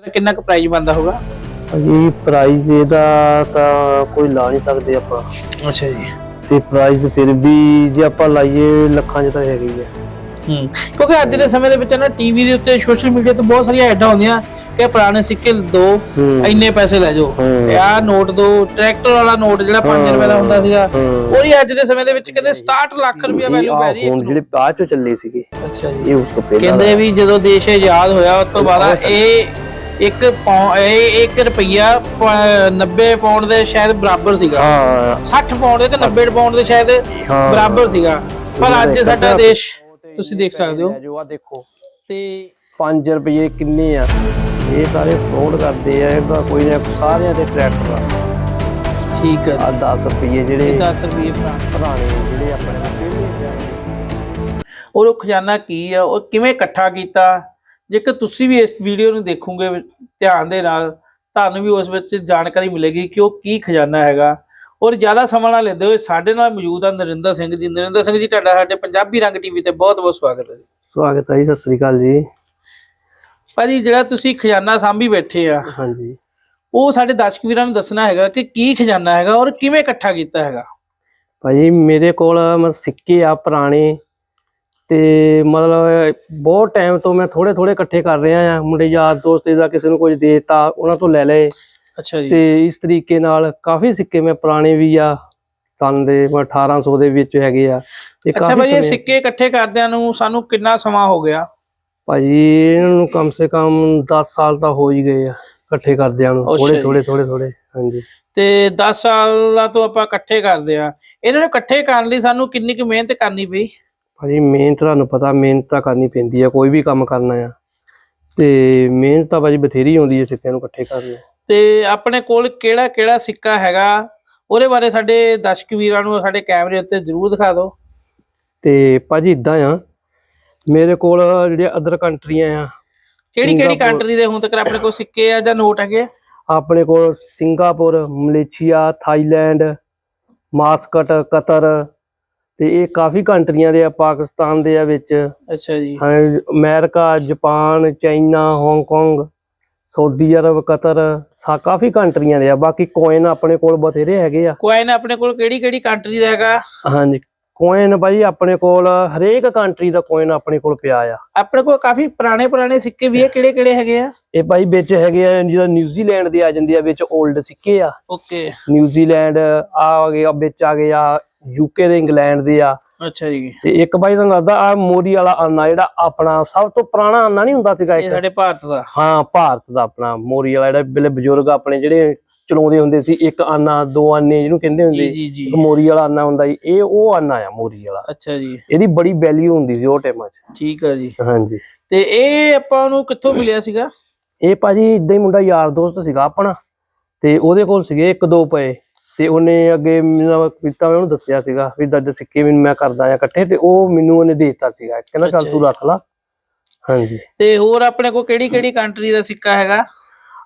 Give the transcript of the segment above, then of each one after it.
ਇਹਦਾ ਕਿੰਨਾ ਕੁ ਪ੍ਰਾਈਸ ਬੰਦਾ ਹੋਗਾ ਜੀ ਪ੍ਰਾਈਜ਼ ਇਹਦਾ ਤਾਂ ਕੋਈ ਲਾ ਨਹੀਂ ਸਕਦੇ ਆਪਾਂ। ਅੱਛਾ ਜੀ। ਤੇ ਪ੍ਰਾਈਜ਼ ਫਿਰ ਵੀ ਜੇ ਆਪਾਂ ਲਾਈਏ ਲੱਖਾਂ 'ਚ ਤਾਂ ਹੈਗੀ ਹੈ ਹੂੰ ਕਿਉਂਕਿ ਅੱਜ ਦੇ ਸਮੇਂ ਦੇ ਵਿੱਚ ਨਾ ਟੀਵੀ ਦੇ ਉੱਤੇ ਸੋਸ਼ਲ ਮੀਡੀਆ ਤੇ ਬਹੁਤ ਸਾਰੀਆਂ ਐਡਾਂ ਹੁੰਦੀਆਂ ਕਿ ਪੁਰਾਣੇ ਸਿੱਕੇ ਦੋ ਹੂੰ। ਇੰਨੇ ਪੈਸੇ ਲੈ ਜਾਓ। ਹੂੰ। ਆਹ ਨੋਟ ਦੋ ਟਰੈਕਟਰ ਵਾਲਾ ਨੋਟ ਜਿਹੜਾ 5 ਰੁਪਏ ਦਾ ਹੁੰਦਾ ਸੀਗਾ ਹੂੰ। ਉਹਦੀ ਅੱਜ ਦੇ ਸਮੇਂ ਦੇ ਵਿੱਚ ਕਹਿੰਦੇ 67 ਲੱਖ ਰੁਪਏ ਵੈਲਿਊ ਪੈ ਰਹੀ ਹੈ ਹੁਣ ਜਿਹੜੇ ਬਾਅਦ ਚੋਂ ਚੱਲੇ ਸੀਗੇ ਅੱਛਾ ਜੀ। ਇਹ ਉਸ ਤੋਂ ਪਹਿਲਾਂ ਕਹਿੰਦੇ ਵੀ ਜਦੋਂ ਦੇਸ਼ ਆਜ਼ਾਦ ਹੋਇਆ ਉਸ ਤੋਂ ਬਾਅਦ ਇਹ ਇੱਕ ਪੌਂ- ਇਹ 1 ਰੁਪਿਆ 90 ਪਾਉਂਡ ਦੇ ਸ਼ਾਇਦ ਬਰਾਬਰ ਸੀਗਾ। ਹਾਂ। 60 ਪਾਉਂਡ ਦੇ ਤੇ 90 ਪਾਉਂਡ ਦੇ ਸ਼ਾਇਦ ਹਾਂ। ਬਰਾਬਰ ਸੀਗਾ। ਪਰ ਅੱਜ ਸਾਡਾ ਦੇਸ਼ ਤੁਸੀਂ ਦੇਖ ਸਕਦੇ ਹੋ। ਜੋ ਆ ਦੇਖੋ। ਤੇ 5 ਰੁਪਏ ਕਿੰਨੇ ਆ? ਇਹ ਸਾਰੇ ਫਰੋਡ ਕਰਦੇ ਆ ਇਹਦਾ ਕੋਈ ਨਾ ਸਾਰਿਆਂ ਦੇ ਟਰੈਕਟਰ ਆ। ਠੀਕ ਹੈ ਆਹ 10 ਰੁਪਏ ਜਿਹੜੇ 10 ਰੁਪਏ ਪੁਰਾਣੇ ਜਿਹੜੇ ਆਪਣੇ ਉਹ ਖਜ਼ਾਨਾ ਕੀ ਆ? ਉਹ ਕਿਵੇਂ ਇਕੱਠਾ ਕੀਤਾ? ਜੇਕਰ ਤੁਸੀਂ ਵੀ ਇਸ ਵੀਡੀਓ ਨੂੰ ਦੇਖੋਗੇ ਧਿਆਨ ਦੇ ਨਾਲ ਤੁਹਾਨੂੰ ਵੀ ਉਸ ਵਿੱਚ ਜਾਣਕਾਰੀ ਮਿਲੇਗੀ ਕਿ ਉਹ ਕੀ ਖਜ਼ਾਨਾ ਹੈਗਾ। ਔਰ ਜ਼ਿਆਦਾ ਸਮਾਂ ਨਾ ਲੈਂਦੇ ਹੋਏ ਸਾਡੇ ਨਾਲ ਮੌਜੂਦ ਆ ਨਰਿੰਦਰ ਸਿੰਘ ਜੀ। ਨਰਿੰਦਰ ਸਿੰਘ ਜੀ ਤੁਹਾਡਾ ਸਾਡੇ ਪੰਜਾਬੀ ਰੰਗ ਟੀਵੀ ਤੇ ਬਹੁਤ ਬਹੁਤ ਸਵਾਗਤ ਹੈ ਜੀ। ਸਵਾਗਤ ਹੈ ਜੀ ਸਤਿ ਸ੍ਰੀ ਅਕਾਲ ਜੀ। ਭਾਜੀ ਜਿਹੜਾ ਤੁਸੀਂ ਖਜ਼ਾਨਾ ਸਾਂਭੀ ਬੈਠੇ ਆ ਹਾਂਜੀ। ਉਹ ਸਾਡੇ ਦਰਸ਼ਕ ਵੀਰਾਂ ਨੂੰ ਦੱਸਣਾ ਹੈਗਾ ਕਿ ਕੀ ਖਜ਼ਾਨਾ ਹੈਗਾ ਔਰ ਕਿਵੇਂ ਇਕੱਠਾ ਕੀਤਾ ਹੈਗਾ? ਭਾਜੀ ਮੇਰੇ ਕੋਲ ਸਿੱਕੇ ਆ ਪੁਰਾਣੇ ਤੇ ਮਤਲਬ ਬਹੁਤ ਟਾਈਮ ਤੋਂ ਮੈਂ ਥੋੜੇ ਥੋੜੇ ਇਕੱਠੇ ਕਰ ਰਿਹਾ ਆ ਮੁੰਡੇ ਯਾਰ ਦੋਸਤ ਦਾ ਕਿਸੇ ਨੂੰ ਕੁਝ ਦੇਤਾ ਉਹਨਾਂ ਤੋਂ ਲੈ ਲਏ। ਅੱਛਾ ਜੀ। ਤੇ ਇਸ ਤਰੀਕੇ ਨਾਲ ਕਾਫੀ ਸਿੱਕੇ ਮੈਂ ਪੁਰਾਣੇ ਵੀ ਆ ਸਨ ਦੇ ਮੈਂ 1800 ਦੇ ਵਿੱਚ ਹੈਗੇ ਆ। ਤੇ ਅੱਛਾ ਭਾਜੀ ਇਹ ਸਿੱਕੇ ਇਕੱਠੇ ਕਰਦਿਆਂ ਨੂੰ ਸਾਨੂੰ ਕਿੰਨਾ ਸਮਾਂ ਹੋ ਗਿਆ? ਭਾਜੀ ਇਹਨਾਂ ਨੂੰ ਕਮ ਸੇ ਕਮ 10 ਸਾਲ ਤਾਂ ਹੋ ਹੀ ਗਏ ਆ ਇਕੱਠੇ ਕਰਦਿਆਂ ਨੂੰ। ਥੋੜੇ। ਥੋੜੇ ਥੋੜੇ ਥੋੜੇ ਹਾਂਜੀ। ਤੇ 10 ਸਾਲਾਂ ਤੋਂ ਆਪਾਂ ਇਕੱਠੇ ਕਰਦੇ ਆ। ਇਹਨਾਂ ਨੂੰ ਇਕੱਠੇ ਕਰਨ ਲਈ ਸਾਨੂੰ ਕਿੰਨੀ ਕੁ ਮਿਹਨਤ ਕਰਨੀ ਪਈ? ਭਾਜੀ ਮਿਹਨਤ ਤੁਹਾਨੂੰ ਪਤਾ ਮਿਹਨਤ ਤਾਂ ਕਰਨੀ ਪੈਂਦੀ ਆ ਕੋਈ ਵੀ ਕੰਮ ਕਰਨਾ ਆ ਤੇ ਮਿਹਨਤ ਤਾਂ ਭਾਜੀ ਬਥੇਰੀ ਆਉਂਦੀ ਹੈ ਸਿੱਕਿਆਂ ਨੂੰ ਇਕੱਠੇ ਕਰਨ ਨੂੰ ਤੇ ਆਪਣੇ ਕੋਲ ਕਿਹੜਾ ਕਿਹੜਾ ਸਿੱਕਾ ਹੈਗਾ ਉਹਦੇ ਬਾਰੇ ਸਾਡੇ ਦਰਸ਼ਕ ਵੀਰਾਂ ਨੂੰ ਸਾਡੇ ਕੈਮਰੇ ਉੱਤੇ ਜ਼ਰੂਰ ਦਿਖਾ ਦਿਓ ਤੇ ਭਾਜੀ ਇਦਾਂ ਆ ਮੇਰੇ ਕੋਲ ਜਿਹੜੇ ਅਦਰ ਕੰਟਰੀਆਂ ਆ ਕਿਹੜੀ ਕਿਹੜੀ। ਕੰਟਰੀ ਦੇ ਹੁਣ ਤੱਕ ਆਪਣੇ ਕੋਲ ਸਿੱਕੇ ਆ ਜਾਂ ਨੋਟ ਹੈਗੇ? ਆਪਣੇ ਕੋਲ Singapore Malaysia Thailand Muscat Qatar ਤੇ ਇਹ ਕਾਫੀ ਕੰਟਰੀਆਂ ਦੇ ਆ ਪਾਕਿਸਤਾਨ ਦੇ ਆ ਵਿੱਚ। ਅੱਛਾ ਜੀ। ਹਾਂ, America Japan China Hong Kong Saudi Arabia Qatar ਸਾ ਕਾਫੀ ਕੰਟਰੀਆਂ ਦੇ ਆ। ਬਾਕੀ ਕੋਇਨ ਆਪਣੇ ਕੋਲ ਬਥੇਰੇ ਹੈਗੇ ਆ। ਕੋਇਨ ਆਪਣੇ ਕੋਲ ਕਿਹੜੀ ਕਿਹੜੀ ਕੰਟਰੀ ਦਾ ਹੈਗਾ? ਹਾਂਜੀ ਕੋਇਨ ਭਾਈ ਆਪਣੇ ਕੋਲ ਹਰੇਕ ਕੰਟਰੀ ਦਾ ਕੋਇਨ ਆਪਣੇ ਕੋਲ ਪਿਆ ਆ। ਆਪਣੇ ਕੋਲ ਕਾਫੀ ਪੁਰਾਣੇ ਪੁਰਾਣੇ ਸਿੱਕੇ ਵੀ ਆ ਕਿਹੜੇ ਕਿਹੜੇ ਹੈਗੇ ਆ? ਇਹ ਭਾਈ ਵਿੱਚ ਹੈਗੇ ਆ ਜਿਹੜਾ ਨਿਊਜ਼ੀਲੈਂਡ ਦੇ ਆ ਜਾਂਦੇ ਆ ਵਿੱਚ 올ਡ ਸਿੱਕੇ ਆ। ਓਕੇ ਨਿਊਜ਼ੀਲੈਂਡ ਆ ਗਏ ਆ ਵਿੱਚ ਆ ਗਏ ਆ ਯੂਕੇ ਦੇ ਇੰਗਲੈਂਡ ਦੇ ਆ। ਅੱਛਾ ਜੀ। ਤੇ ਇੱਕ ਭਾਈ ਤੁਹਾਨੂੰ ਦੱਸਦਾ ਆ ਮੋਰੀ ਵਾਲਾ ਆਨਾ ਜਿਹੜਾ ਆਪਣਾ ਸਭ ਤੋਂ ਪੁਰਾਣਾ ਆਨਾ ਨਹੀਂ ਹੁੰਦਾ ਸੀਗਾ ਇਹ ਇੱਕ? ਸਾਡੇ ਭਾਰਤ ਦਾ। ਹਾਂ ਭਾਰਤ ਦਾ ਆਪਣਾ ਮੋਰੀ ਵਾਲਾ ਜਿਹੜਾ ਬਿਲੇ ਬਜ਼ੁਰਗ ਆਪਣੇ ਜਿਹੜੇ ਚਲਾਉਂਦੇ ਹੁੰਦੇ ਸੀ ਇੱਕ ਆਨਾ ਦੋ ਆਨੇ ਜਿਹਨੂੰ ਕਹਿੰਦੇ ਹੁੰਦੇ। ਇੱਕ ਮੋਰੀ ਵਾਲਾ ਆਨਾ ਹੁੰਦਾ ਜੀ ਇਹ ਉਹ ਆਨਾ ਆ ਮੋਰੀ ਵਾਲਾ। ਅੱਛਾ ਜੀ। ਇਹਦੀ ਬੜੀ ਵੈਲਿਊ ਹੁੰਦੀ ਸੀ ਉਹ ਟਾਈਮਾਂ 'ਚ। ਠੀਕ ਆ ਜੀ। ਹਾਂਜੀ। ਤੇ ਇਹ ਆਪਾਂ ਨੂੰ ਕਿੱਥੋਂ ਮਿਲਿਆ ਸੀਗਾ? ਇਹ ਭਾਜੀ ਇਦਾਂ ਹੀ ਮੁੰਡਾ ਯਾਰ ਦੋਸਤ ਸੀਗਾ ਆਪਣਾ। ਤੇ ਉਹਦੇ ਕੋਲ ਸੀਗੇ ਇੱਕ ਦੋ ਪਏ। ਤੇ ਉਹਨੇ ਅੱਗੇ ਮੈਨੂੰ ਕੀਤਾ ਮੈਂ ਉਹਨੂੰ ਦੱਸਿਆ ਸੀਗਾ ਵੀ ਦੱਦ ਸਿੱਕੇ ਮੈਨੂੰ ਮੈਂ ਕਰਦਾ ਆ ਇਕੱਠੇ ਤੇ ਉਹ ਮੈਨੂੰ ਉਹਨੇ ਦੇ ਦਿੱਤਾ ਸੀਗਾ। ਕਹਿੰਦਾ ਚੱਲ ਤੂੰ ਰੱਖ ਲਾ। ਹਾਂਜੀ। ਤੇ ਹੋਰ ਆਪਣੇ ਕੋਲ ਕਿਹੜੀ ਕਿਹੜੀ ਕੰਟਰੀ ਦਾ ਸਿੱਕਾ ਹੈਗਾ?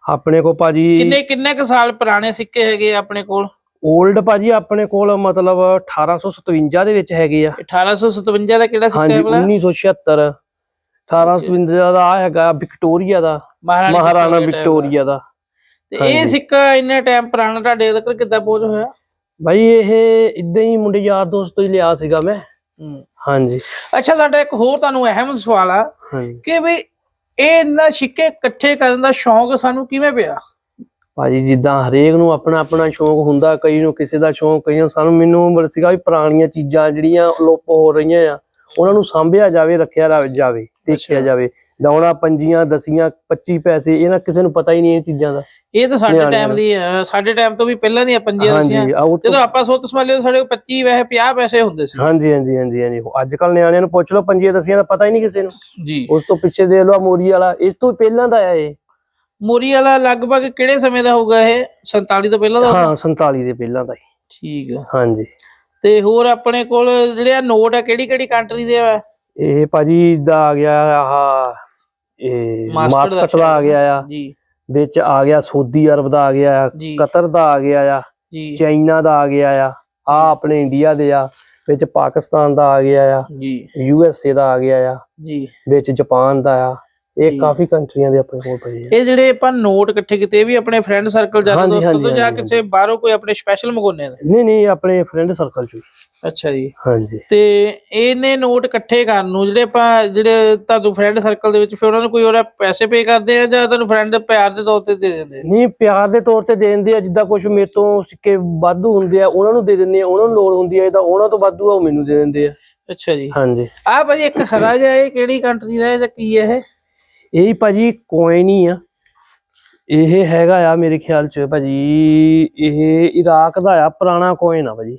ਆਪਣੇ ਕੋਲ ਭਾਜੀ ਕਿੰਨੇ ਕਿੰਨੇ ਕੁ ਸਾਲ ਪੁਰਾਣੇ ਸਿੱਕੇ ਹੈਗੇ ਆਪਣੇ ਕੋਲ? 올ਡ ਭਾਜੀ ਆਪਣੇ ਕੋਲ ਮਤਲਬ 1857 ਦੇ ਵਿੱਚ ਹੈਗੇ ਆ। 1857 ਦਾ ਕਿਹੜਾ ਸਿੱਕਾ ਹੈ ਭਲਾ? 1976 1857 ਦਾ ਆ ਹੈਗਾ ਵਿਕਟੋਰੀਆ ਦਾ। ਮਹਾਰਾਣੀ। ਵਿਕਟੋਰੀਆ ਦਾ। ਤੇ। ਇਹ ਸਿੱਕਾ ਇੰਨਾ ਟਾਈਮ ਪੁਰਾਣਾ ਤੁਹਾਡੇ ਤੱਕ ਕਿੱਦਾਂ ਪਹੁੰਚ ਹੋਇਆ? ਭਾਈ ਇਹ ਇਦਾਂ ਹੀ ਮੁੰਡੇ ਯਾਰ ਦੋਸਤ ਤੋਂ ਹੀ ਲਿਆ ਸੀਗਾ ਮੈਂ। ਹਾਂਜੀ। ਅੱਛਾ ਸਾਡਾ ਇੱਕ ਹੋਰ ਤੁਹਾਨੂੰ ਅਹਿਮ ਸਵਾਲ ਆ ਕਿ ਵੀ ਇਹ ਇੰਨਾ ਸਿੱਕੇ ਇਕੱਠੇ ਕਰਨ ਦਾ ਸ਼ੌਂਕ ਸਾਨੂੰ ਕਿਵੇਂ ਪਿਆ? ਭਾਜੀ ਜਿੱਦਾਂ ਹਰੇਕ ਨੂੰ ਆਪਣਾ ਆਪਣਾ ਸ਼ੌਂਕ ਹੁੰਦਾ ਕਈ ਨੂੰ ਕਿਸੇ ਦਾ ਸ਼ੌਂਕ ਕਈਆਂ ਸਾਨੂੰ ਮੈਨੂੰ ਬਲ ਸੀਗਾ ਵੀ ਪੁਰਾਣੀਆਂ ਚੀਜ਼ਾਂ ਜਿਹੜੀਆਂ ਅਲੋਪ ਹੋ ਰਹੀਆਂ ਆ ਉਹਨਾਂ ਨੂੰ ਸਾਂਭਿਆ ਜਾਵੇ ਰੱਖਿਆ ਜਾਵੇ ਦੇਖਿਆ। ਜਾਵੇ। ਲਾਉਣਾ ਪੰਜੀਆਂ ਦਸੀਆਂ 25 ਪੈਸੇ ਇਹਨਾਂ ਕਿਸੇ ਨੂੰ ਪਤਾ ਹੀ ਨਹੀਂ ਇਹ ਚੀਜ਼ਾਂ ਦਾ। ਇਹ ਤਾਂ ਸਾਡੇ ਟਾਈਮ ਦੀ ਸਾਡੇ ਟਾਈਮ ਤੋਂ ਵੀ ਪਹਿਲਾਂ ਦੀਆਂ ਪੰਜੀਆਂ ਦਸੀਆਂ। ਜਦੋਂ ਆਪਾਂ ਸੁੱਤ ਸਮਾਲੇ ਸਾਡੇ ਕੋਲ 25 ਵੈਸੇ 50 ਪੈਸੇ ਹੁੰਦੇ ਸੀ। ਹਾਂਜੀ ਹਾਂਜੀ ਹਾਂਜੀ ਹਾਂਜੀ। ਅੱਜ ਕੱਲ ਨਿਆਣਿਆਂ ਨੂੰ ਪੁੱਛ ਲਓ ਪੰਜੀਆਂ ਦਸੀਆਂ ਦਾ ਪਤਾ ਹੀ ਨਹੀਂ ਕਿਸੇ ਨੂੰ। ਜੀ। ਉਸ ਤੋਂ ਪਿੱਛੇ ਦੇ ਲਓ ਮੋਰੀ ਵਾਲਾ ਇਸ ਤੋਂ ਪਹਿਲਾਂ ਦਾ ਆ ਇਹ। ਮੋਰੀ ਵਾਲਾ ਲਗਭਗ ਕਿਹੜੇ ਸਮੇਂ ਦਾ ਹੋਊਗਾ ਇਹ? 47 ਤੋਂ ਪਹਿਲਾਂ ਦਾ? ਹਾਂ 47 ਦੇ ਪਹਿਲਾਂ ਦਾ ਹੀ। ਠੀਕ ਆ। ਹਾਂਜੀ। ਤੇ ਹੋਰ ਆਪਣੇ ਕੋਲ ਜਿਹੜੇ ਆ ਨੋਟ ਆ ਕਿਹੜੀ ਕਿਹੜੀ ਕੰਟਰੀ ਦੇ ਆ? ਇਹ ਭਾਜੀ ਦਾ ਆ ਗਿਆ ਆਹ ਇਹ ਮਾਸਕਟ ਦਾ ਆ। ਗਿਆ ਆ। ਜੀ। ਵਿੱਚ ਆ ਗਿਆ ਸਾਊਦੀ ਅਰਬ ਦਾ ਆ ਗਿਆ ਆ ਕਤਰ ਦਾ ਆ ਗਿਆ ਆ ਚਾਈਨਾ ਦਾ ਆ ਗਿਆ ਆ ਆ ਆਪਣੇ ਇੰਡੀਆ ਦੇ ਆ ਵਿੱਚ ਪਾਕਿਸਤਾਨ ਦਾ ਆ ਗਿਆ ਆ ਜੀ। ਯੂ ਐਸ ਏ ਦਾ ਆ ਗਿਆ ਆ ਜੀ। ਵਿੱਚ ਜਾਪਾਨ ਦਾ ਆ ਇਹ। ਕਾਫੀ ਕੰਟਰੀਆਂ ਦੇ ਆਪਣੇ ਕੋਲ ਪਏ ਆ। ਇਹ ਜਿਹੜੇ ਆਪਾਂ ਨੋਟ ਇਕੱਠੇ ਕੀਤੇ ਇਹ ਵੀ ਆਪਣੇ ਫਰੈਂਡ ਸਰਕਲ ਜਾਂ ਦੋਸਤਾਂ ਤੋਂ ਜਾਂ ਕਿਸੇ ਬਾਹਰੋਂ ਕੋਈ ਆਪਣੇ ਸਪੈਸ਼ਲ ਮੰਗਾਉਂਦੇ ਨੇ ਨਹੀਂ ਨਹੀਂ ਆਪਣੇ ਫਰੈਂਡ ਸਰਕਲ ਚ। ਅੱਛਾ ਜੀ। ਹਾਂਜੀ। ਤੇ ਇਹਨੇ ਨੋਟ ਇਕੱਠੇ ਕਰਨ ਨੂੰ ਜਿਹੜੇ ਆਪਾਂ ਜਿਹੜੇ ਤੁਹਾਨੂੰ ਫਰੈਂਡ ਸਰਕਲ ਦੇ ਵਿੱਚ ਫਿਰ ਉਹਨਾਂ ਨੂੰ ਕੋਈ ਉਹਦਾ ਪੈਸੇ ਪੇ ਕਰਦੇ ਆ ਜਾਂ ਤੁਹਾਨੂੰ ਫਰੈਂਡ ਪਿਆਰ ਦੇ ਤੌਰ ਤੇ ਦੇ ਦਿੰਦੇ? ਨਹੀਂ ਪਿਆਰ ਦੇ ਤੌਰ ਤੇ ਦੇ ਦਿੰਦੇ ਆ ਜਿੱਦਾਂ ਕੁਝ ਮੇਰੇ ਤੋਂ ਸਿੱਕੇ ਵਾਧੂ ਹੁੰਦੇ ਆ ਉਹਨਾਂ ਨੂੰ ਦੇ ਦਿੰਦੇ ਆ ਉਹਨਾਂ ਨੂੰ ਲੋੜ ਹੁੰਦੀ ਆ ਜਿੱਦਾਂ ਉਹਨਾਂ ਤੋਂ ਵਾਧੂ ਆ ਉਹ ਮੈਨੂੰ ਦੇ ਦਿੰਦੇ ਆ। ਅੱਛਾ ਜੀ। ਹਾਂਜੀ। ਆ ਭਾਜੀ ਇੱਕ ਹਰਾ ਜਿਹਾ ਇਹ ਕਿਹੜੀ ਕੰਟਰੀ ਦਾ ਹੈ ਜਾਂ ਕੀ ਹੈ ਇਹ? ਇਹ ਭਾਜੀ ਕੋਇਨ ਹੀ ਆ। ਇਹ ਹੈਗਾ ਆ ਮੇਰੇ ਖਿਆਲ ਚ ਭਾਜੀ ਇਹ ਇਰਾਕ ਦਾ ਆ ਪੁਰਾਣਾ ਕੋਇਨ ਆ ਭਾਜੀ।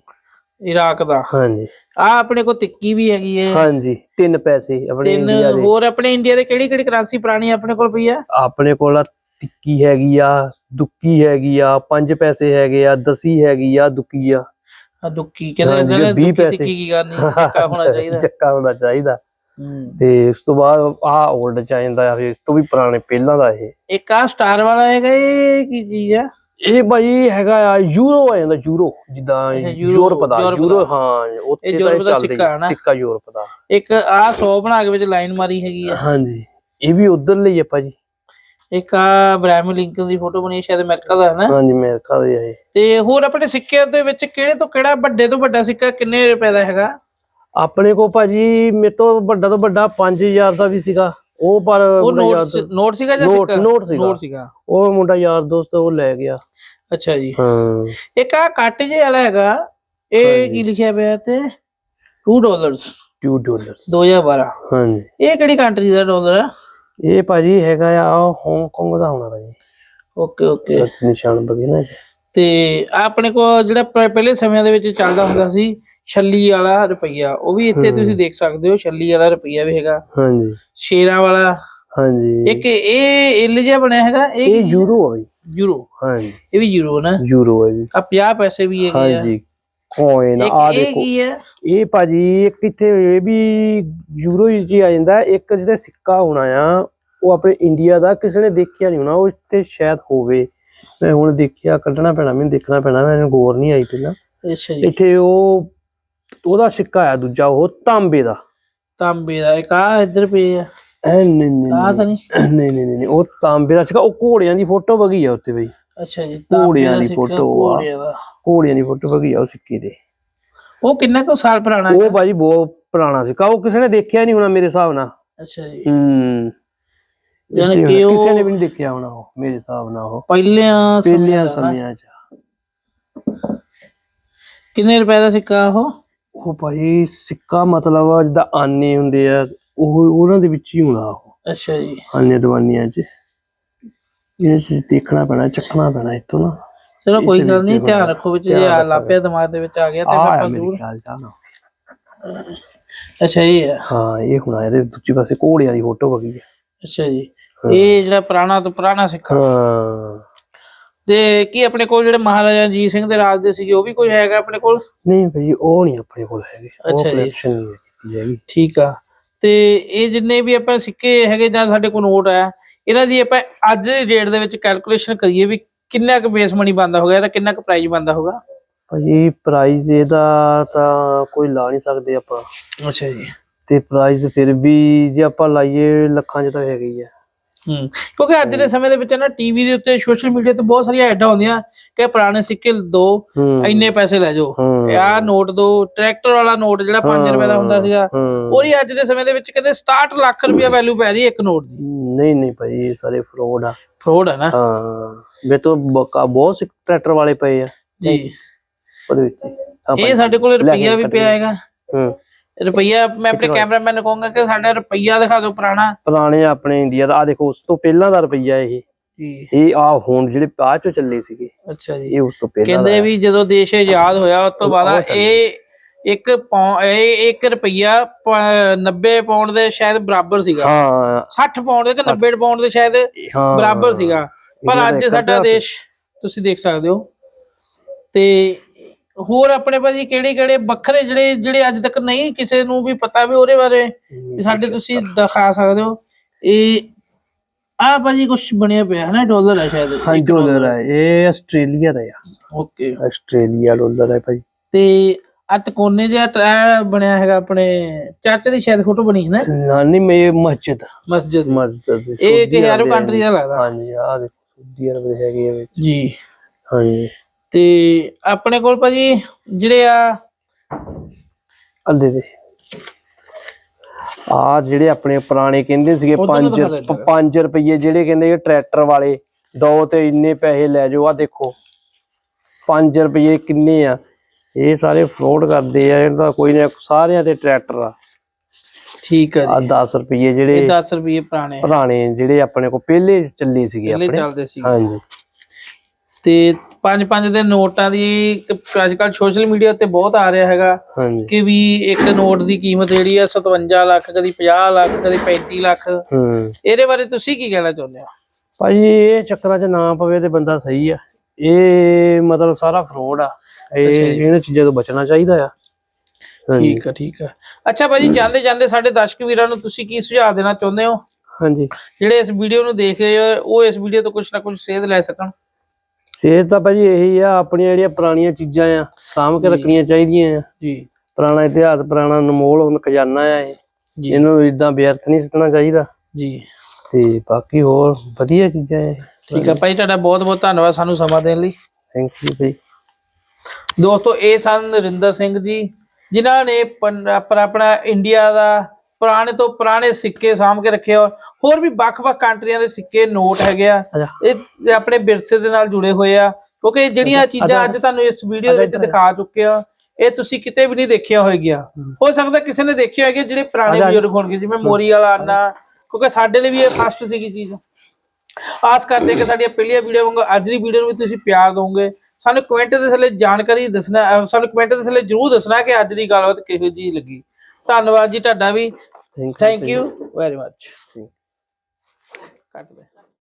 ਇਰਾਕ ਦਾ? ਹਾਂਜੀ। ਆ ਆਪਣੇ ਕੋਲ ਟਿੱਕੀ ਵੀ ਹੈਗੀ ਹੈ ਹਾਂਜੀ ਤਿੰਨ ਪੈਸੇ ਆਪਣੇ ਇੰਡੀਆ ਦੇ। ਹੋਰ ਆਪਣੇ ਇੰਡੀਆ ਦੇ ਕਿਹੜੀ ਕਿਹੜੀ ਕਰੰਸੀ ਪੁਰਾਣੀ ਆਪਣੇ ਕੋਲ ਪਈ ਆ? ਆਪਣੇ ਕੋਲ ਟਿੱਕੀ ਹੈਗੀ ਆ ਦੁੱਕੀ ਹੈਗੀ ਆ ਪੰਜ ਪੈਸੇ ਹੈਗੇ ਆ ਦਸੀ ਹੈਗੀ ਆ ਦੁੱਕੀ ਆ। ਆ ਦੁੱਕੀ ਕਹਿੰਦੇ ਹਾਂਜੀ, ਹੁੰਦੇ ਨੇ ਵੀਹ ਦੁੱਕੀ ਪੈਸੇ। ਟਿੱਕੀ ਕੀ ਕਰਨੀ? ਟਿੱਕਾ ਹੋਣਾ ਚਾਹੀਦਾ। ਚੱਕਾ ਹੋਣਾ ਚਾਹੀਦਾ। ਤੇ ਉਸ ਤੋਂ ਬਾਅਦ ਆ 올ਡ ਚ ਆ ਜਾਂਦਾ ਆ ਇਸ ਤੋਂ ਵੀ ਪੁਰਾਣੇ ਪਹਿਲਾਂ ਦਾ ਇਹ। ਇੱਕ ਆ ਸਟਾਰ ਵਾਲਾ ਹੈਗਾ ਇਹ ਕੀ ਚੀਜ਼ ਆ? ਇਹ ਭਾਈ ਹੈਗਾ ਆ ਯੂਰੋ ਆ ਜਾਂਦਾ ਯੂਰੋ। ਜਿੱਦਾਂ ਯੂਰਪ ਦਾ ਯੂਰੋ। ਹਾਂ ਉੱਥੇ ਯੂਰਪ ਦਾ ਹੀ ਸਿੱਕਾ ਹੈ ਨਾ? ਸਿੱਕਾ ਯੂਰਪ ਦਾ। ਇੱਕ ਆ 100 ਬਣਾ ਕੇ ਵਿੱਚ ਲਾਈਨ ਮਾਰੀ ਹੈਗੀ ਆ। ਹਾਂਜੀ ਇਹ ਵੀ ਉਧਰ ਲਈ ਆ ਭਾਜੀ। ਇੱਕ ਆ ਬ੍ਰੈਮ ਲਿੰਕਨ ਦੀ ਫੋਟੋ ਬਣੀ ਹੈ, ਸ਼ਾਇਦ ਅਮਰੀਕਾ ਦਾ ਹੈ ਨਾ? ਹਾਂਜੀ ਅਮਰੀਕਾ ਦੇ ਇਹ। ਤੇ ਹੋਰ ਆਪਣੇ ਸਿੱਕਿਆਂ ਦੇ ਵਿੱਚ ਕਿਹੜੇ ਤੋਂ ਕਿਹੜਾ ਵੱਡੇ ਤੋਂ ਵੱਡਾ ਸਿੱਕਾ ਕਿੰਨੇ ਰੁਪਏ ਦਾ ਹੈਗਾ? ਆਪਣੇ ਕੋ ਭਾਜੀ ਮੇਰੇ ਤੋਂ ਵੱਡਾ ਤੋਂ ਵੱਡਾ 5000 ਦਾ ਵੀ ਸੀਗਾ। ਉਹ ਪਰ ਉਹ ਨੋਟ ਸੀਗਾ ਜਾਂ ਸਿੱਕਾ? ਨੋਟ ਸੀਗਾ। ਨੋਟ ਸੀਗਾ। ਉਹ ਮੁੰਡਾ ਯਾਰ ਦੋਸਤ ਉਹ ਲੈ ਗਿਆ। ਅੱਛਾ ਜੀ। ਹਾਂ। ਇੱਕ ਆ ਕੱਟ ਜੇ ਵਾਲਾ ਹੈਗਾ। ਇਹ। ਕੀ ਲਿਖਿਆ ਪਿਆ ਤੇ? 2 ਡਾਲਰਸ 2 ਡਾਲਰਸ 2012 ਹਾਂਜੀ। ਇਹ ਕਿਹੜੀ ਕੰਟਰੀ ਦਾ ਡਾਲਰ ਆ? ਇਹ ਭਾਜੀ ਹੈਗਾ ਆ ਹਾਂਗਕਾਂਗ ਦਾ ਹੋਣਾ ਭਾਜੀ। Okay okay. ਨਿਸ਼ਾਨ ਬਗੇ ਨਾ। ਤੇ ਆਪਣੇ ਕੋਲ ਜਿਹੜਾ ਪਹਿਲੇ ਸਮਿਆਂ ਦੇ ਵਿੱਚ ਚੱਲਦਾ ਹੁੰਦਾ ਸੀ ਛੱਲੀ ਵਾਲਾ ਰੁਪਈਆ ਉਹ ਵੀ ਇੱਥੇ ਤੁਸੀਂ ਦੇਖ ਸਕਦੇ ਹੋ ਛੱਲੀ ਵਾਲਾ ਰੁਪਈਆ ਵੀ ਹੈਗਾ। ਹਾਂਜੀ। ਸ਼ੇਰਾਂ ਵਾਲਾ। ਹਾਂਜੀ। ਇੱਕ ਇਹ ਇਲ ਜਿਹਾ ਬਣਿਆ ਹੈਗਾ ਇਹ ਯੂਰੋ ਆ ਯੂਰੋ। ਹਾਂਜੀ। ਇਹ ਵੀ ਯੂਰੋ ਨਾ? ਯੂਰੋ ਹੈ ਜੀ। ਆ 50 ਪੈਸੇ ਵੀ ਹੈਗੇ ਆ। ਹਾਂਜੀ। ਕੋਇਨ ਆ ਦੇਖੋ। ਇਹ ਭਾਜੀ ਇੱਕ ਇੱਥੇ ਇਹ ਵੀ ਯੂਰੋ ਹੀ ਆ ਜਾਂਦਾ। ਇੱਕ ਜਿਹੜਾ ਸਿੱਕਾ ਹੋਣਾ ਆ ਉਹ ਆਪਣੇ ਇੰਡੀਆ ਦਾ ਕਿਸੇ ਨੇ ਦੇਖਿਆ ਨਹੀਂ ਹੋਣਾ ਉਹ ਇੱਥੇ ਸ਼ਾਇਦ ਹੋਵੇ। ਮੈਂ ਹੁਣ ਦੇਖਿਆ ਕੱਢਣਾ ਪੈਣਾ ਮੈਨੂੰ ਦੇਖਣਾ ਪੈਣਾ ਮੈਨੂੰ ਗੌਰ ਨਹੀਂ ਆਈ ਪਹਿਲਾਂ। ਅੱਛਾ ਜੀ। ਇੱਥੇ ਉਹ ਉਹਦਾ ਸਿੱਕਾ ਆ ਦੂਜਾ ਉਹ ਤਾਂਬੇ ਦਾ। ਤਾਂਬੇ ਦਾ ਇੱਕ ਆ ਇੱਧਰ ਪਏ ਆ। ਨਹੀਂ ਨਹੀਂ ਆ ਤਾਂ ਨਹੀਂ। ਨਹੀਂ? ਨਹੀਂ ਨਹੀਂ ਉਹ ਤਾਂਬੇ ਦਾ ਸਿੱਕਾ ਉਹ ਘੋੜਿਆਂ ਦੀ ਫੋਟੋ ਵਗੀ ਆ ਉੱਤੇ ਬਈ। ਅੱਛਾ ਜੀ ਘੋੜਿਆਂ ਦਾ photo ਆ। ਘੋੜਿਆਂ ਦਾ। ਫੋਟੋ ਵਗੀ ਆ ਉਹ ਸਿੱਕੇ ਦੇ। ਉਹ ਕਿੰਨਾ ਕੁ ਸਾਲ ਪੁਰਾਣਾ ਉਹ ਭਾਜੀ ਬਹੁਤ ਪੁਰਾਣਾ ਸਿੱਕਾ ਉਹ ਕਿਸੇ ਨੇ ਦੇਖਿਆ ਨਹੀਂ ਹੋਣਾ ਮੇਰੇ ਹਿਸਾਬ ਨਾਲ। ਅੱਛਾ ਜੀ। ਹੂੰ। ਯਾਨੀ ਕਿ ਉਹ- ਕਿਸੇ ਨੇ ਵੀ ਨਹੀਂ ਦੇਖਿਆ ਹੋਣਾ ਉਹ ਮੇਰੇ ਹਿਸਾਬ ਨਾਲ ਉਹ। ਪਹਿਲਿਆਂ ਪਹਿਲਿਆਂ। ਸਮਿਆਂ 'ਚ। ਕਿੰਨੇ ਰੁਪਏ ਦਾ ਸਿੱਕਾ ਉਹ? ਉਹ ਭਾਈ ਸਿੱਕਾ ਮਤਲਬ ਜਿੱਦਾਂ ਆਨੇ ਹੁੰਦੇ ਆ ਉਹ ਉਹਨਾਂ ਦੇ ਵਿੱਚ ਹੀ ਹੋਣਾ ਉਹ। ਅੱਛਾ ਜੀ। ਆਨੇ ਦਵਾਨੀਆਂ 'ਚ। ਇਹ ਚੀਜ਼ ਦੇਖਣਾ ਪੈਣਾ ਚੱਕਣਾ ਪੈਣਾ ਇੱਥੋਂ ਨਾ। ਚਲੋ ਕੋਈ ਗੱਲ ਨਹੀਂ ਧਿਆਨ ਰੱਖੋ ਵਿੱਚ ਜੇ ਆ। ਲਾਪਿਆ ਦਿਮਾਗ ਦੇ ਵਿੱਚ ਆ ਗਿਆ ਤੇ ਆਪਾਂ ਜ਼ਰੂਰ ਅੱਛਾ ਇਹ ਹੈ ਇਹ ਹੋਣਾ ਇਹਦੇ ਦੂਜੇ ਪਾਸੇ ਘੋੜਿਆਂ ਦੀ ਫੋਟੋ ਵਗੀ ਹੈ। ਅੱਛਾ ਜੀ। ਇਹ ਜਿਹੜਾ ਪੁਰਾਣਾ ਤੋਂ ਪੁਰਾਣਾ ਹਾਂ। ਤੇ ਕੀ ਆਪਣੇ ਕੋਲ ਜਿਹੜੇ ਮਹਾਰਾਜਾ ਰਣਜੀਤ ਸਿੰਘ ਦੇ ਰਾਜ ਦੇ ਸੀਗੇ ਉਹ ਵੀ ਕੋਈ ਹੈਗਾ ਆਪਣੇ ਕੋਲ? ਨਹੀਂ ਭਾਈ ਉਹ ਨਹੀਂ ਆਪਣੇ ਕੋਲ ਹੈਗੇ। ਉਹ ਅੱਛਾ ਜੀ। ਕਲੈਕਸ਼ਨ ਨਹੀਂ ਕੀਤੀ ਹੈਗੀ। ਠੀਕ ਆ। ਤੇ ਇਹ ਜਿੰਨੇ ਵੀ ਆਪਾਂ ਸਿੱਕੇ ਹੈਗੇ ਜਾਂ ਸਾਡੇ ਕੋਲ ਨੋਟ ਆ ਇਹਨਾਂ ਦੀ ਆਪਾਂ ਅੱਜ ਦੀ ਡੇਟ ਦੇ ਵਿੱਚ ਕੈਲਕੂਲੇਸ਼ਨ ਕਰੀਏ ਵੀ ਕਿੰਨਾ ਕੁ ਬੇਸ ਮਨੀ ਬੰਦਾ ਹੋਗਾ ਤਾਂ ਕਿੰਨਾ ਕੁ ਪ੍ਰਾਈਸ ਬੰਦਾ ਹੋਗਾ ਭਾਜੀ ਪ੍ਰਾਈਜ਼ ਇਹਦਾ ਤਾਂ ਕੋਈ ਲਾ ਨਹੀਂ ਸਕਦੇ ਆਪਾਂ। ਅੱਛਾ ਜੀ। ਤੇ ਪ੍ਰਾਈਜ਼ ਫਿਰ ਵੀ ਜੇ ਆਪਾਂ ਲਾਈਏ ਲੱਖਾਂ 'ਚ ਤਾਂ ਹੈਗੀ ਆ। ਹੂੰ ਕਿਉਂਕਿ ਅੱਜ ਦੇ ਸਮੇਂ ਦੇ ਵਿੱਚ ਨਾ ਟੀਵੀ ਦੇ ਉੱਤੇ ਸੋਸ਼ਲ ਮੀਡੀਆ ਤੇ ਬਹੁਤ ਸਾਰੀਆਂ ਐਡਾਂ ਹੁੰਦੀਆਂ ਕਿ ਪੁਰਾਣੇ ਸਿੱਕੇ ਦੋ ਇੰਨੇ ਪੈਸੇ ਲੈ ਜਾਓ। ਆਹ ਨੋਟ ਦੋ ਟਰੈਕਟਰ ਵਾਲਾ ਨੋਟ ਜਿਹੜਾ 5 ਰੁਪਏ ਦਾ ਹੁੰਦਾ ਸੀਗਾ ਹੂੰ। ਉਹਦੀ ਅੱਜ ਦੇ ਸਮੇਂ ਦੇ ਵਿੱਚ ਕਹਿੰਦੇ 67 ਲੱਖ ਰੁਪਏ ਵੈਲਿਊ ਪੈ ਰਹੀ ਇੱਕ ਨੋਟ ਦੀ। ਨਹੀਂ ਨਹੀਂ ਭਾਈ ਇਹ ਸਾਰੇ ਫਰੋਡ ਆ। ਫਰੋਡ ਹੈ ਨਾ। ਹਾਂ ਮੇਰੇ ਤੋਂ ਬਹੁਤ ਸਿੱਕ ਟਰੈਕਟਰ ਵਾਲੇ ਪਏ ਆ। ਜੀ। ਉਹਦੇ ਵਿੱਚ ਇਹ। ਸਾਡੇ ਕੋਲ ਰੁਪਈਆ ਵੀ ਪਿਆ ਹੈਗਾ। ਹੂੰ। ਰੁਪਈਆ ਮੈਂ ਆਪਣੇ ਕੈਮਰਾਮੈਨ ਨੂੰ ਕਹੂੰਗਾ ਕਿ ਸਾਡਾ ਰੁਪਈਆ ਦਿਖਾ ਦਿਓ ਪੁਰਾਣਾ। ਪੁਰਾਣੇ ਆਪਣੇ ਇੰਡੀਆ ਦਾ ਆ ਦੇਖੋ ਉਸ ਤੋਂ ਪਹਿਲਾਂ ਦਾ ਰੁਪਈਆ ਇਹ। ਜੀ। ਇਹ ਆ ਹੁਣ ਜਿਹੜੇ ਬਾਅਦ ਚੋਂ ਚੱਲੇ ਸੀਗੇ ਅੱਛਾ ਜੀ। ਇਹ ਉਸ ਤੋਂ ਪਹਿਲਾਂ ਕਹਿੰਦੇ ਵੀ ਜਦੋਂ ਦੇਸ਼ ਆਜ਼ਾਦ ਹੋਇਆ ਉਸ ਤੋਂ ਬਾਅਦ ਇਹ ਇੱਕ ਇਹ 1 ਰੁਪਈਆ ਪ- 90 ਪਾਉਂਡ ਦੇ ਸ਼ਾਇਦ ਬਰਾਬਰ ਸੀਗਾ। ਹਾਂ। 60 ਪਾਉਂਡ ਦੇ ਤੇ 90 ਪਾਉਂਡ ਦੇ ਸ਼ਾਇਦ ਬਰਾਬਰ ਸੀਗਾ। ਪਰ ਅੱਜ ਸਾਡਾ ਦੇਸ਼ ਤੁਸੀਂ ਦੇਖ ਸਕਦੇ ਹੋ। ਤੇ ਹੋਰ ਆਪਣੇ ਭਾਜੀ ਕਿਹੜੇ ਕਿਹੜੇ ਵੱਖਰੇ ਜਿਹੜੇ ਜਿਹੜੇ ਅੱਜ ਤੱਕ ਨਹੀਂ ਕਿਸੇ ਨੂੰ ਵੀ ਪਤਾ ਵੀ ਉਹਦੇ ਬਾਰੇ ਵੀ ਸਾਡੇ ਤੁਸੀਂ ਦਿਖਾ ਸਕਦੇ ਹੋ। ਇਹ ਆ ਭਾਜੀ ਕੁਝ ਬਣਿਆ ਪਿਆ ਹੈ ਨਾ ਡਾਲਰ ਹੈ ਸ਼ਾਇਦ ਹਾਂ ਡਾਲਰ ਹੈ। ਇਹ ਆਸਟ੍ਰੇਲੀਆ ਦਾ ਆ। ਓਕੇ ਆਸਟ੍ਰੇਲੀਆ ਡਾਲਰ ਹੈ ਭਾਈ ਤੇ ਆ ਤਕੋਨੇ ਜਿਹਾ ਟਰੈ ਬਣਿਆ ਹੈਗਾ ਆਪਣੇ ਚਾਚੇ ਦੀ ਸ਼ਾਇਦ ਫੋਟੋ ਬਣੀ ਹੈ ਨਾ? ਨਾਨੀ ਮੇ ਮਸਜਿਦ। ਮਸਜਿਦ। ਮਸਜਿਦ ਦੀ ਇਹ ਕਿ ਕੰਟਰੀ ਦਾ ਲੱਗਦਾ? ਹਾਂਜੀ ਆ ਦੇਖੋ ਸਊਦੀ ਅਰਬ ਦੇ ਹੈਗੇ ਵਿੱਚ। ਜੀ। ਹਾਂਜੀ। ਤੇ ਆਪਣੇ ਕੋਲ ਭਾਜੀ ਜਿਹੜੇ ਆ ਅੱਲੇ ਦੇ। ਆ ਜਿਹੜੇ ਆਪਣੇ ਪੁਰਾਣੇ ਕਹਿੰਦੇ ਸੀਗੇ ਉੱਧਰ ਨੂੰ 5 ਦਿਖਾ ਦਿੰਦਾ 5 ਰੁਪਏ ਜਿਹੜੇ ਕਹਿੰਦੇ ਟਰੈਕਟਰ ਵਾਲੇ ਦੋ ਤੇ ਇੰਨੇ ਪੈਸੇ ਲੈ ਜਾਓ ਆ ਦੇਖੋ। 5 ਰੁਪਏ ਕਿੰਨੇ ਆ? ਇਹ ਸਾਰੇ ਫਰੋਡ ਕਰਦੇ ਆ ਇਹਦਾ ਕੋਈ ਨਾ ਸਾਰਿਆਂ ਤੇ ਟਰੈਕਟਰ ਆ। ਠੀਕ ਹੈ ਆ ਜੀ। 10 ਰੁਪਏ ਇਹ ਜਿਹੜੇ 10 ਰੁਪਏ ਪੁਰਾਣੇ ਪੁਰਾਣੇ ਜਿਹੜੇ ਆਪਣੇ ਕੋ ਪਹਿਲੇ ਚੱਲੇ ਸੀਗੇ ਪਹਿਲੇ ਆਪਣੇ। ਚੱਲਦੇ ਸੀ ਹਾਂਜੀ। ਤੇ ਪੰਜ ਪੰਜ ਦੇ ਨੋਟਾਂ ਦੀ ਅੱਜ ਕੱਲ ਸੋਸ਼ਲ ਮੀਡੀਆ ਤੇ ਬਹੁਤ ਆ ਰਿਹਾ ਹੈਗਾ ਹਾਂਜੀ। ਕਿ ਵੀ ਇੱਕ ਨੋਟ ਦੀ ਕੀਮਤ ਜਿਹੜੀ ਆ 57 ਲੱਖ ਕਦੀ 50 ਲੱਖ ਕਦੀ 35 ਲੱਖ। ਹੂੰ। ਇਹਦੇ ਬਾਰੇ ਤੁਸੀਂ ਕੀ ਕਹਿਣਾ ਚਾਹੁੰਦੇ ਹੋ? ਭਾਜੀ ਇਹ ਚੱਕਰਾਂ 'ਚ ਨਾ ਪਵੇ ਤੇ ਬੰਦਾ ਸਹੀ ਆ। ਇਹ ਮਤਲਬ ਸਾਰਾ ਫਰੋਡ ਆ। ਇਹ ਇਹਨਾਂ ਚੀਜ਼ਾਂ ਤੋਂ ਬਚਣਾ ਚਾਹੀਦਾ ਆ। ਠੀਕ ਆ ਠੀਕ ਆ। ਅੱਛਾ ਭਾਜੀ ਜਾਂਦੇ ਜਾਂਦੇ ਸਾਡੇ ਦਰਸ਼ਕ ਵੀਰਾਂ ਨੂੰ ਤੁਸੀਂ ਕੀ ਸੁਝਾਅ ਦੇਣਾ ਚਾਹੁੰਦੇ ਹੋ? ਹਾਂਜੀ। ਜਿਹੜੇ ਇਸ ਵੀਡੀਓ ਨੂੰ ਦੇਖ ਰਹੇ ਹੋ ਉਹ ਇਸ ਵੀਡੀਓ ਤੋਂ ਕੁਝ ਨਾ ਕੁਝ ਸੇਧ ਲੈ ਸਕਣ। ਸਿਹਤ ਤਾਂ ਭਾਜੀ ਇਹੀ ਆ ਆਪਣੀਆਂ ਜਿਹੜੀਆਂ ਪੁਰਾਣੀਆਂ ਚੀਜ਼ਾਂ ਆ ਸਾਂਭ ਕੇ ਰੱਖਣੀਆਂ ਚਾਹੀਦੀਆਂ ਆ। ਜੀ। ਪੁਰਾਣਾ ਇਤਿਹਾਸ ਪੁਰਾਣਾ ਅਨਮੋਲ ਹੁਣ ਖਜ਼ਾਨਾ ਆ ਇਹ। ਇਹਨੂੰ ਇਦਾਂ ਵਿਅਰਥ ਨਹੀਂ ਸੁੱਟਣਾ ਚਾਹੀਦਾ। ਜੀ। ਤੇ ਬਾਕੀ ਹੋਰ ਵਧੀਆ ਚੀਜ਼ਾਂ ਆ ਠੀਕ ਆ ਭਾਈ ਤੁਹਾਡਾ ਬਹੁਤ ਬਹੁਤ ਧੰਨਵਾਦ ਸਾਨੂੰ ਸਮਾਂ ਦੇਣ ਲਈ। ਥੈਂਕ ਯੂ ਭਾਈ। ਦੋਸਤੋ ਇਹ ਸਨ ਨਰਿੰਦਰ ਸਿੰਘ ਜੀ ਜਿਨ੍ਹਾਂ ਨੇ ਆਪਣਾ ਇੰਡੀਆ ਦਾ ਪੁਰਾਣੇ ਤੋਂ ਪੁਰਾਣੇ ਸਿੱਕੇ ਸਾਂਭ ਕੇ ਰੱਖੇ ਆ। ਹੋਰ ਵੀ ਵੱਖ-ਵੱਖ ਕੰਟਰੀਆਂ ਦੇ ਸਿੱਕੇ ਨੋਟ ਹੈਗੇ ਆ। ਇਹ ਆਪਣੇ ਵਿਰਸੇ ਦੇ ਨਾਲ ਜੁੜੇ ਹੋਏ ਆ। ਕਿਉਂਕਿ ਜਿਹੜੀਆਂ ਚੀਜ਼ਾਂ ਅੱਜ ਤੁਹਾਨੂੰ ਇਸ ਵੀਡੀਓ ਦੇ ਵਿੱਚ ਦਿਖਾ ਚੁੱਕੇ ਆ ਇਹ ਤੁਸੀਂ ਕਿਤੇ ਵੀ ਨਹੀਂ ਦੇਖਿਆ ਹੋਏਗੀਆਂ। ਹੋ। ਸਕਦਾ ਕਿਸੇ ਨੇ ਦੇਖਿਆ ਹੋਏਗਾ ਜਿਹੜੇ ਪੁਰਾਣੇ। ਬਜ਼ੁਰਗ ਹੋਣਗੇ ਜਿਵੇਂ ਮੋਰੀ ਵਾਲਾ ਆਨਾ ਕਿਉਂਕਿ ਸਾਡੇ ਲਈ ਵੀ ਇਹ ਫਸਟ ਸੀਗੀ ਚੀਜ਼। ਆਸ ਕਰਦੇ ਕਿ ਸਾਡੀਆਂ ਪਹਿਲੀਆਂ ਵੀਡੀਓ ਵਾਂਗੂ ਅੱਜ ਦੀ ਵੀਡੀਓ ਨੂੰ ਵੀ ਤੁਸੀਂ ਪਿਆਰ ਦਿਓਗੇ ਸਾਨੂੰ ਕਮੈਂਟ ਦੇ ਥੱਲੇ ਜਾਣਕਾਰੀ ਦੱਸਣਾ ਸਾਨੂੰ ਕਮੈਂਟ ਦੇ ਥੱਲੇ ਜਰੂਰ ਦੱਸਣਾ ਕਿ ਅੱਜ ਦੀ ਗੱਲਬਾਤ ਕਿਹੋ ਜੀ ਲੱਗੀ। ਧੰਨਵਾਦ ਜੀ ਤੁਹਾਡਾ ਵੀ। ਥੈਂਕ ਯੂ ਵੈਰੀ ਮੱਚ ਕੱਟ ਦੇ।